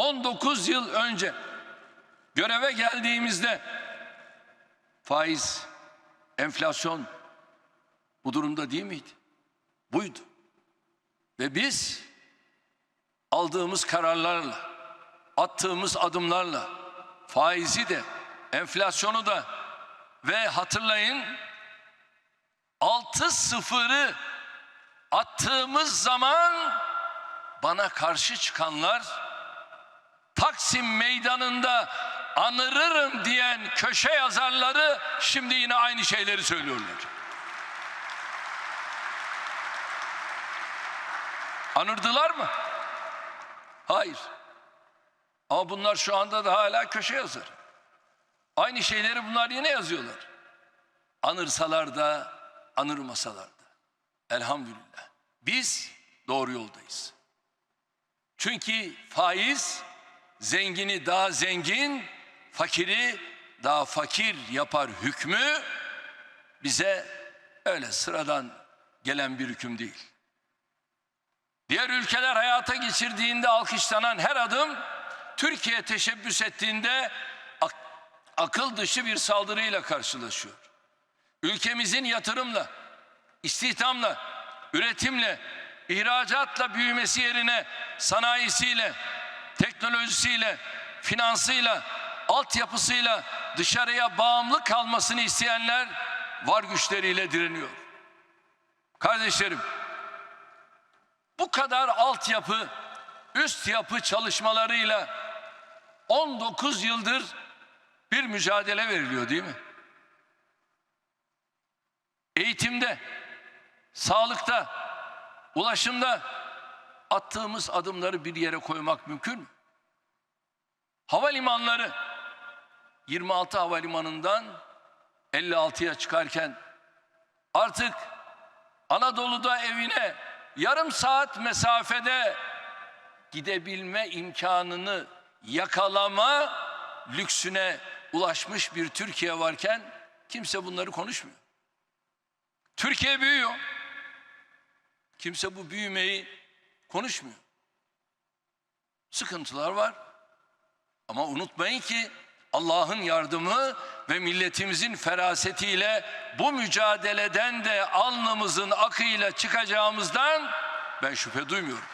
19 yıl önce göreve geldiğimizde faiz, enflasyon bu durumda değil miydi? Buydu. Ve biz aldığımız kararlarla, attığımız adımlarla faizi de, enflasyonu da ve hatırlayın 6 sıfırı attığımız zaman bana karşı çıkanlar Taksim meydanında anırırım diyen köşe yazarları şimdi yine aynı şeyleri söylüyorlar. Anırdılar mı? Hayır. Ama bunlar şu anda da hala köşe yazar. Aynı şeyleri bunlar yine yazıyorlar. Anırsalar da, anırmasalar da. Elhamdülillah. Biz doğru yoldayız. Çünkü faiz zengini daha zengin, fakiri daha fakir yapar hükmü bize öyle sıradan gelen bir hüküm değil. Diğer ülkeler hayata geçirdiğinde alkışlanan her adım Türkiye teşebbüs ettiğinde ak- akıl dışı bir saldırıyla karşılaşıyor. Ülkemizin yatırımla, istihdamla, üretimle, ihracatla büyümesi yerine sanayisiyle, teknolojisiyle, finansıyla, altyapısıyla dışarıya bağımlı kalmasını isteyenler var güçleriyle direniyor. Kardeşlerim, bu kadar altyapı, üst yapı çalışmalarıyla 19 yıldır bir mücadele veriliyor değil mi? Eğitimde, sağlıkta, ulaşımda attığımız adımları bir yere koymak mümkün mü? Havalimanları 26 havalimanından 56'ya çıkarken artık Anadolu'da evine yarım saat mesafede gidebilme imkanını yakalama lüksüne ulaşmış bir Türkiye varken kimse bunları konuşmuyor. Türkiye büyüyor. Kimse bu büyümeyi konuşmuyor. Sıkıntılar var. Ama unutmayın ki Allah'ın yardımı ve milletimizin ferasetiyle bu mücadeleden de alnımızın akıyla çıkacağımızdan ben şüphe duymuyorum.